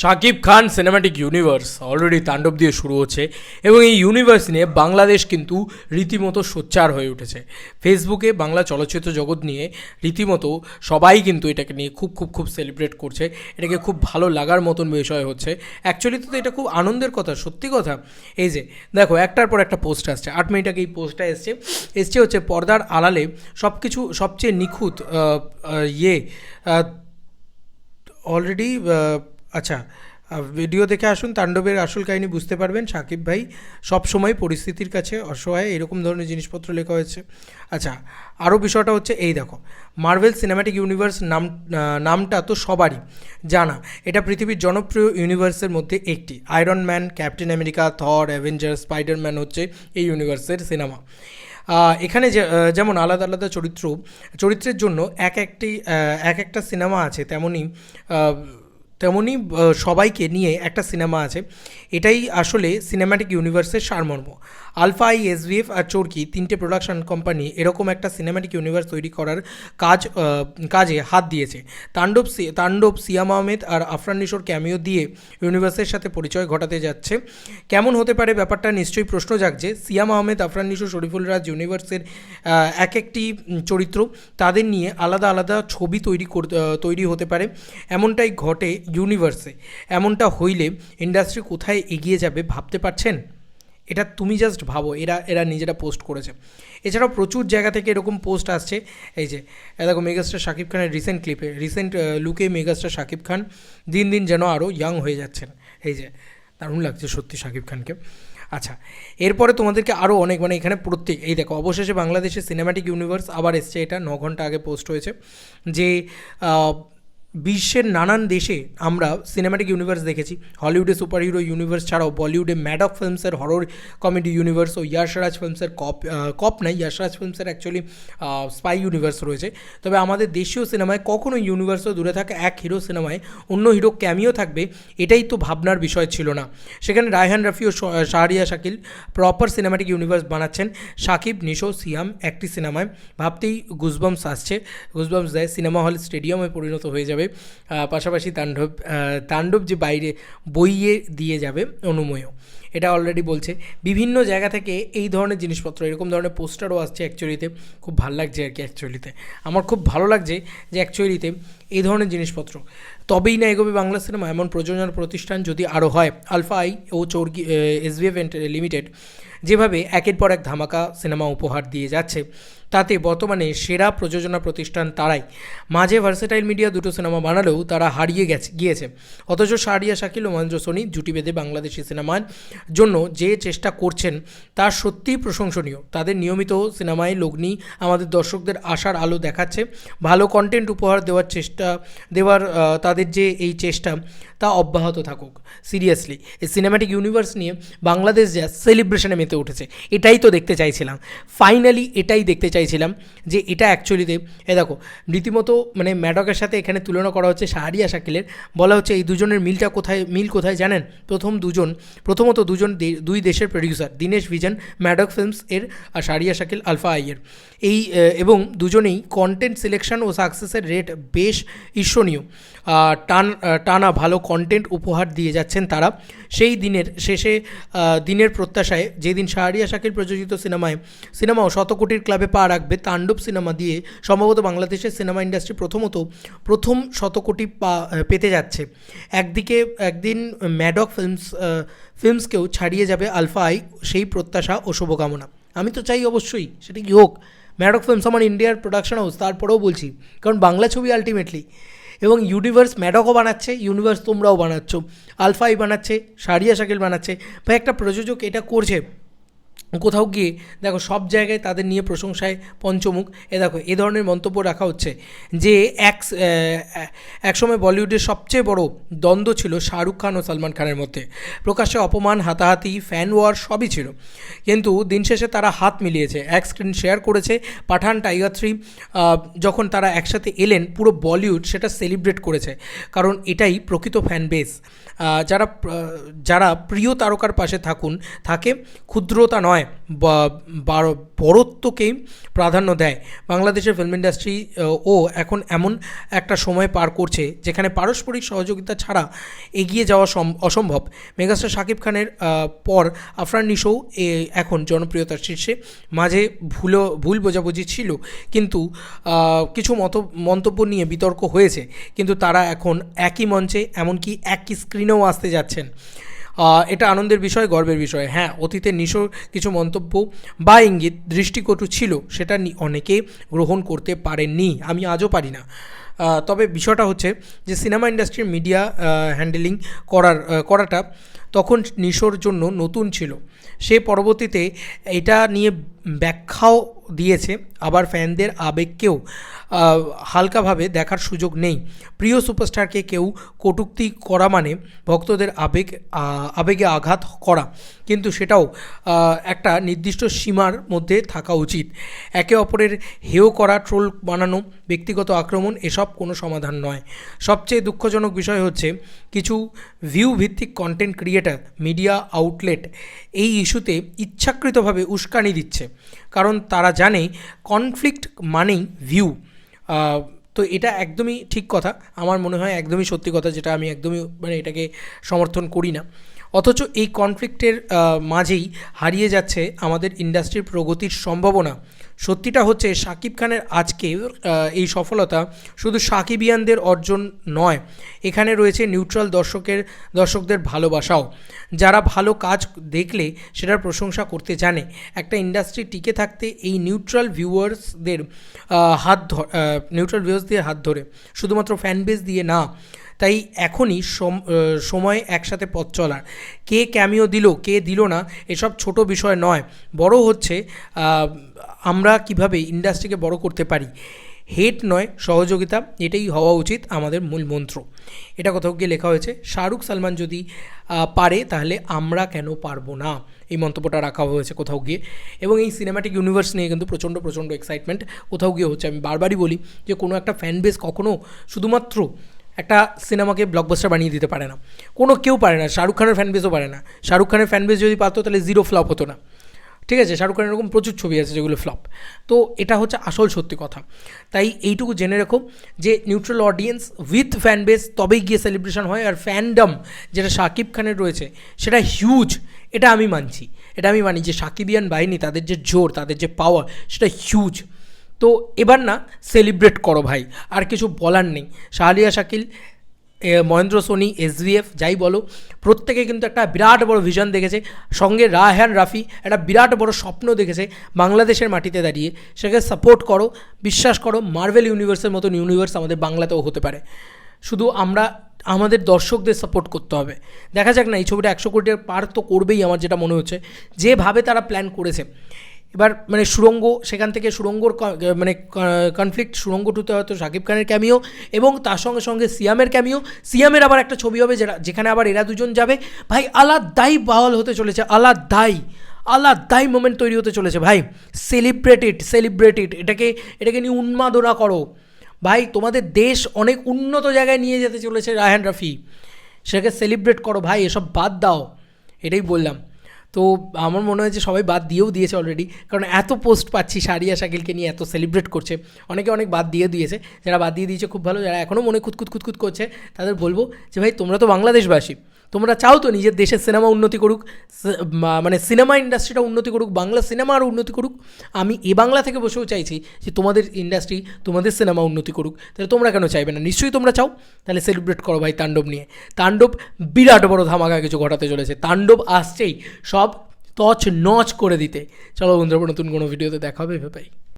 Shakib Khan cinematic universe already Tandav দিয়ে শুরু হচ্ছে এবং এই ইউনিভার্স নিয়ে বাংলাদেশ কিন্তু রীতিমতো সোচ্চার হয়ে উঠেছে। ফেসবুকে বাংলা চলচ্চিত্র জগৎ নিয়ে রীতিমতো সবাই কিন্তু এটাকে নিয়ে খুব খুব খুব সেলিব্রেট করছে। এটাকে খুব ভালো লাগার মতন বিষয় হচ্ছে। অ্যাকচুয়ালি তো এটা খুব আনন্দের কথা, সত্যি কথা। এই যে, দেখো, একটার পর একটা পোস্ট আসছে। আট মিনিট আগে এই পোস্টটা এসছে। এসছে হচ্ছে পর্দার আড়ালে সব কিছু সবচেয়ে নিখুঁত ইয়ে অলরেডি আচ্ছা ভিডিও দেখে আসুন, তাণ্ডবের আসল কাহিনী বুঝতে পারবেন। সাকিব ভাই সব সময় পরিস্থিতির কাছে অসহায়, এরকম ধরনের জিনিসপত্র লেখা হয়েছে। আচ্ছা আরও বিষয়টা হচ্ছে এই দেখো মার্ভেল সিনেম্যাটিক ইউনিভার্স নাম নামটা তো সবারই জানা। এটা পৃথিবীর জনপ্রিয় ইউনিভার্সের মধ্যে একটি। Iron Man Captain America Thor Avenger spiderman হচ্ছে এই ইউনিভার্সের সিনেমা এখানে যেমন আলাদা আলাদা চরিত্র, চরিত্রের জন্য এক একটি এক একটা সিনেমা আছে, তেমনই তেমনই সবাইকে নিয়ে একটা সিনেমা আছে। এটাই আসলে সিনেম্যাটিক ইউনিভার্সের সারমর্ম। আলফা আই এসভিএফ আর চোরকি, তিনটে প্রোডাকশন কোম্পানি এরকম একটা সিনেম্যাটিক ইউনিভার্স তৈরি করার কাজ কাজে হাত দিয়েছে। তাণ্ডব তাণ্ডব, সিয়াম আহমেদ আর আফরান নিশোর ক্যামিও দিয়ে ইউনিভার্সের সাথে পরিচয় ঘটাতে যাচ্ছে। কেমন হতে পারে ব্যাপারটা নিশ্চয়ই প্রশ্ন জাগছে। সিয়াম আহমেদ, আফরান নিশো, শরীফুল রাজ ইউনিভার্সের এক একটি চরিত্র। তাদের নিয়ে আলাদা আলাদা ছবি তৈরি তৈরি হতে পারে। এমনটাই ঘটে ইউনিভার্সে এমনটা হইলে ইন্ডাস্ট্রি কোথায় এগিয়ে যাবে ভাবতে পারছেন? এটা তুমি জাস্ট ভাবো, এরা এরা নিজেরা পোস্ট করেছে। এছাড়াও প্রচুর জায়গা থেকে এরকম পোস্ট আসছে। এই যে দেখো মেগাস্টার শাকিব খানের রিসেন্ট ক্লিপে রিসেন্ট লুকে মেগাস্টার শাকিব খান দিন দিন যেন আরও ইয়াং হয়ে যাচ্ছেন। এই যে, দারুণ লাগছে সত্যি শাকিব খানকে। আচ্ছা এরপরে তোমাদেরকে আরও অনেক মানে এখানে প্রত্যেক, এই দেখো, অবশেষে বাংলাদেশের সিনেম্যাটিক ইউনিভার্স আবার এসছে, এটা ন ঘণ্টা আগে পোস্ট হয়েছে। যে বিশ্বের নানান দেশে আমরা সিনেম্যাটিক ইউনিভার্স দেখেছি। হলিউডে সুপার হিরো ইউনিভার্স ছাড়াও বলিউডে ম্যাডক ফিল্মসের হরর কমেডি ইউনিভার্স ও ইয়াশরাজ ফিল্মসের কপ কপ নাই ইয়াশরাজ ফিল্মসের অ্যাকচুয়ালি স্পাই ইউনিভার্স রয়েছে। তবে আমাদের দেশীয় সিনেমায় কখনো ইউনিভার্সও দূরে থাকা এক হিরো সিনেমায় অন্য হিরো ক্যামিও থাকবে, এটাই তো ভাবনার বিষয় ছিল না। সেখানে রায়হান রাফি ও Shahriar Shakil proper cinematic universe বানাচ্ছেন। সাকিব, নিশো, সিয়াম একটি সিনেমায় ভাবতেই গুজবামস আসছে। গুজবামস দেয় সিনেমা হল স্টেডিয়ামে পরিণত হয়ে যাবে। আহ, পাশাপাশি তাণ্ডব তাণ্ডব যে বাইরে বইয়ে দিয়ে যাবে অনুময় এটা অলরেডি বলছে। বিভিন্ন জায়গা থেকে এই ধরনের জিনিসপত্র এরকম ধরনের পোস্টারও আসছে অ্যাকচুয়ালিতে খুব ভালো লাগছে আর কি অ্যাকচুয়ালিতে আমার খুব ভালো লাগছে যে অ্যাকচুয়ালিতে এই ধরনের জিনিসপত্র। তবেই না এগোবে বাংলা সিনেমা, এমন প্রযোজনা প্রতিষ্ঠান যদি আরও হয়। আলফা আই ও চর্গি এসবিএফ লিমিটেড যেভাবে একের পর এক ধামাকা সিনেমা উপহার দিয়ে যাচ্ছে, তাতে বর্তমানে সেরা প্রযোজনা প্রতিষ্ঠান তারাই। মাঝে ভার্সেটাইল মিডিয়া দুটো সিনেমা বানালেও তারা হারিয়ে গেছে, গিয়েছে। অথচ শাহরিয়া শাকিল ও মহেন্দ্র সোনি জুটি বেঁধে বাংলাদেশি সিনেমার জন্য যে চেষ্টা করছেন, তা সত্যিই প্রশংসনীয়। তাদের নিয়মিত সিনেমায় লগ্নি আমাদের দর্শকদের আশার আলো দেখাচ্ছে। ভালো কন্টেন্ট উপহার দেওয়ার চেষ্টা দেওয়ার তাদের যে এই চেষ্টা, তা অব্যাহত থাকুক। সিরিয়াসলি এই সিনেম্যাটিক ইউনিভার্স নিয়ে বাংলাদেশ যা সেলিব্রেশনে মেতে উঠেছে, এটাই তো দেখতে চাইছিলাম। ফাইনালি এটাই দেখতে চাইছিলাম যে এটা অ্যাকচুয়ালিতে এ দেখো, রীতিমতো মানে ম্যাডকের সাথে এখানে তুলনা করা হচ্ছে শাহরিয়া শাকিলের। বলা হচ্ছে এই দুজনের মিলটা কোথায়, মিল কোথায় জানেন? প্রথম দুজন, প্রথমত দুজন দুই দেশের producer Dinesh Vijan Maddock films এর আর শাহরিয়া শাকিল আলফা আইয়ের। এই এবং দুজনেই কন্টেন্ট সিলেকশন ও সাকসেসের রেট বেশ ঈর্ষণীয়। টান টানা ভালো কন্টেন্ট উপহার দিয়ে যাচ্ছেন তারা। সেই দিনের শেষে দিনের প্রত্যাশায় যেদিন শাহরিয়া শাকিল প্রযোজিত সিনেমায়, সিনেমাও শতকোটির ক্লাবে পা রাখবে, তাণ্ডব সিনেমা দিয়ে সম্ভবত বাংলাদেশের সিনেমা ইন্ডাস্ট্রি প্রথমত প্রথম শতকোটি পা পেতে যাচ্ছে। একদিকে, একদিন ম্যাডক ফিল্মস ফিল্মসকেও ছাড়িয়ে যাবে আলফা আই, সেই প্রত্যাশা ও শুভকামনা। আমি তো চাই অবশ্যই সেটা কি হোক ম্যাডক ফিল্মস আমার ইন্ডিয়ার প্রোডাকশন হাউস তারপরেও বলছি, কারণ বাংলা ছবি আলটিমেটলি এবং ইউনিভার্স ম্যাডকও বানাচ্ছে ইউনিভার্স তোমরাও বানাচ্ছ। আলফাই বানাচ্ছে, সারিয়া শাকিল বানাচ্ছে। ভাই, একটা প্রযোজক এটা করছে। কোথাও গিয়ে দেখো সব জায়গায় তাদের নিয়ে প্রশংসায় পঞ্চমুখ। এ দেখো, এ ধরনের মন্তব্য রাখা হচ্ছে যে এক একসময় বলিউডের সবচেয়ে বড় দ্বন্দ্ব ছিল শাহরুখ খান ও সালমান খানের মধ্যে। প্রকাশ্যে অপমান, হাতাহাতি ফ্যান ওয়ার সবই ছিল। কিন্তু দিন শেষে তারা হাত মিলিয়েছে। এক স্ক্রিন শেয়ার করেছে পাঠান টাইগার থ্রি যখন তারা একসাথে এলেন, পুরো বলিউড সেটা সেলিব্রেট করেছে। কারণ এটাই প্রকৃত ফ্যান বেস যারা যারা প্রিয় তারকার পাশে থাকুন, থাকে, ক্ষুদ্রতা নয়। বার- বড়ত্বকেই প্রাধান্য দেয়। বাংলাদেশের ফিল্ম ইন্ডাস্ট্রি ও এখন এমন একটা সময় পার করছে যেখানে পারস্পরিক সহযোগিতা ছাড়া এগিয়ে যাওয়া সম- অসম্ভব। মেগাস্টার শাকিব খানের পর আফরান নিশো এখন জনপ্রিয়তার শীর্ষে। মাঝে ভুলো, ভুল বোঝাবুঝি ছিল কিন্তু কিছু মত, মন্তব্য নিয়ে বিতর্ক হয়েছে। কিন্তু তারা এখন একই মঞ্চে, এমনকি একই স্ক্রিনেও আসতে যাচ্ছেন। এটা আনন্দের বিষয়, গর্বের বিষয়। হ্যাঁ অতীতে নিশোর কিছু মন্তব্য বা ইঙ্গিত, দৃষ্টিকটু ছিল, সেটা অনেকে গ্রহণ করতে পারেননি। আমি আজও পারি না। তবে বিষয়টা হচ্ছে যে, সিনেমা ইন্ডাস্ট্রির মিডিয়া হ্যান্ডেলিং করার করাটা তখন নিশোর জন্য নতুন ছিল। সে পরবর্তীতে এটা নিয়ে ব্যাখ্যাও দিয়েছে। আবার ফ্যানদের আবেগকেও হালকাভাবে দেখার সুযোগ নেই। প্রিয় সুপারস্টারকে কেউ কটূক্তি করা মানে ভক্তদের আবেগ আবেগে আঘাত করা। কিন্তু সেটাও একটা নির্দিষ্ট সীমার মধ্যে থাকা উচিত। একে অপরের হেয় করা, ট্রোল বানানো, ব্যক্তিগত আক্রমণ, এসব কোনো সমাধান নয়। সবচেয়ে দুঃখজনক বিষয় হচ্ছে, কিছু ভিউ ভিত্তিক কন্টেন্ট ক্রিয়েটার মিডিয়া আউটলেট এই ইস্যুতে ইচ্ছাকৃতভাবে উস্কানি দিচ্ছে। কারণ তারা জানে কনফ্লিক্ট মানেই ভিউ তো এটা একদমই ঠিক কথা। আমার মনে হয় একদমই সত্যি কথা, যেটা আমি একদমই মানে এটাকে সমর্থন করি না। অথচ এই কনফ্লিক্টের মাঝেই হারিয়ে যাচ্ছে আমাদের ইন্ডাস্ট্রির প্রগতির সম্ভাবনা। সত্যিটা হচ্ছে শাকিব খানের আজকে এই সফলতা শুধু সাকিবিয়ানদের অর্জন নয়, এখানে রয়েছে নিউট্রাল দর্শকের, দর্শকদের ভালোবাসাও। যারা ভালো কাজ দেখলে সেটার প্রশংসা করতে জানে। একটা ইন্ডাস্ট্রি টিকে থাকতে এই নিউট্রাল ভিউয়ার্সদের হাত নিউট্রাল ভিউয়ার্সদের হাত ধরে। শুধুমাত্র ফ্যান বেস দিয়ে না তাই এখনই সম- সময় একসাথে পথ চলার। কে ক্যামিও দিল, কে দিল না, এসব ছোট বিষয় নয়। বড় হচ্ছে আমরা কীভাবে ইন্ডাস্ট্রিকে বড় করতে পারি। হেট নয়, সহযোগিতা, এটাই হওয়া উচিত আমাদের মূল মন্ত্র। এটা কোথাও গিয়ে লেখা হয়েছে, শাহরুখ সালমান যদি পারে, তাহলে আমরা কেন পারব না? এই মন্তব্যটা রাখা হয়েছে কোথাও গিয়ে। এবং এই সিনেমাটিক ইউনিভার্স নিয়ে কিন্তু প্রচণ্ড প্রচণ্ড এক্সাইটমেন্ট কোথাও গিয়ে হচ্ছে। আমি বারবারই বলি যে কোনো একটা ফ্যান বেস কখনও শুধুমাত্র একটা সিনেমাকে ব্লকবাস্টার বানিয়ে দিতে পারে না। কোনো কেউ পারে না, শাহরুখ খানের ফ্যান বেসও পারে না। শাহরুখ খানের ফ্যান বেস যদি পারতো, তাহলে জিরো ফ্লপ হতো না। ঠিক আছে? শাহরুখ খানের এরকম প্রচুর ছবি আছে যেগুলো ফ্লপ তো এটা হচ্ছে আসল সত্যি কথা। তাই এইটুকু জেনে রেখো যে neutral audience with fan base তবেই গিয়ে সেলিব্রেশন হয়, আর ফ্যান্ডম যেটা শাকিব খানের রয়েছে, সেটা হিউজ এটা আমি মানছি। এটা আমি মানি যে সাকিবিয়ান বাহিনী, তাদের যে জোর, তাদের যে পাওয়ার সেটা হিউজ তো এবার না সেলিব্রেট করো ভাই, আর কিছু বলার নেই। শাহলিয়া শাকিল মহেন্দ্র সোনি এসভিএফ যাই বলো, প্রত্যেকে কিন্তু একটা বিরাট বড় ভিশন দেখেছে। সঙ্গে রায়হান রাফি একটা বিরাট বড় স্বপ্ন দেখেছে বাংলাদেশের মাটিতে দাঁড়িয়ে। সেটাকে সাপোর্ট করো, বিশ্বাস করো মার্ভেল ইউনিভার্সের মতন ইউনিভার্স আমাদের বাংলাতেও হতে পারে। শুধু আমরা, আমাদের দর্শকদের সাপোর্ট করতে হবে। দেখা যাক না, এই ছবিটা একশো কোটি পার তো করবেই আমার যেটা মনে হচ্ছে। যেভাবে তারা প্ল্যান করেছে। এবার মানে সুরঙ্গ, সেখান থেকে সুরঙ্গর মানে কনফ্লিক্ট সুরঙ্গ টুতে হয়তো শাকিব খানের ক্যামিও এবং তার সঙ্গে সঙ্গে সিয়ামের ক্যামিও সিয়ামের আবার একটা ছবি হবে যেটা, যেখানে আবার এরা দুজন যাবে। ভাই, আলাদাই বাহল হতে চলেছে, আলাদাই আলাদাই মোমেন্ট তৈরি হতে চলেছে, ভাই। সেলিব্রেটেড সেলিব্রেটেড এটাকে এটাকে নিয়ে উন্মাদনা করো। ভাই, তোমাদের দেশ অনেক উন্নত জায়গায় নিয়ে যেতে চলেছে রায়হান রাফি। সেটাকে সেলিব্রেট করো, ভাই, এসব বাদ দাও। এটাই বললাম। তো আমার মনে হয় যে সবাই বাদ দিয়েও দিয়েছে অলরেডি কারণ এত পোস্ট পাচ্ছি সারিয়া শাকিলকে নিয়ে, এত সেলিব্রেট করছে। অনেকে অনেক বাদ দিয়ে দিয়েছে। যারা বাদ দিয়ে দিয়েছে, খুব ভালো। যারা এখনও মনে খুঁতখুত খুঁতখুত করছে, তাদের বলব যে, ভাই, তোমরা তো বাংলাদেশবাসী। তোমরা চাও তো নিজের দেশের সিনেমা উন্নতি করুক মানে সিনেমা ইন্ডাস্ট্রিটা উন্নতি করুক, বাংলা সিনেমা আরও উন্নতি করুক। আমি এ বাংলা থেকে বসেও চাইছি যে তোমাদের ইন্ডাস্ট্রি, তোমাদের সিনেমা উন্নতি করুক। তাহলে তোমরা কেন চাইবে না? নিশ্চয়ই তোমরা চাও। তাহলে সেলিব্রেট করো ভাই তাণ্ডব নিয়ে। তাণ্ডব বিরাট বড় ধামাকা কিছু ঘটাতে চলেছে। তাণ্ডব আসছেই সব তছ নচ করে দিতে। চলো বন্ধুরা, নতুন কোনো ভিডিওতে দেখা হবে ভাই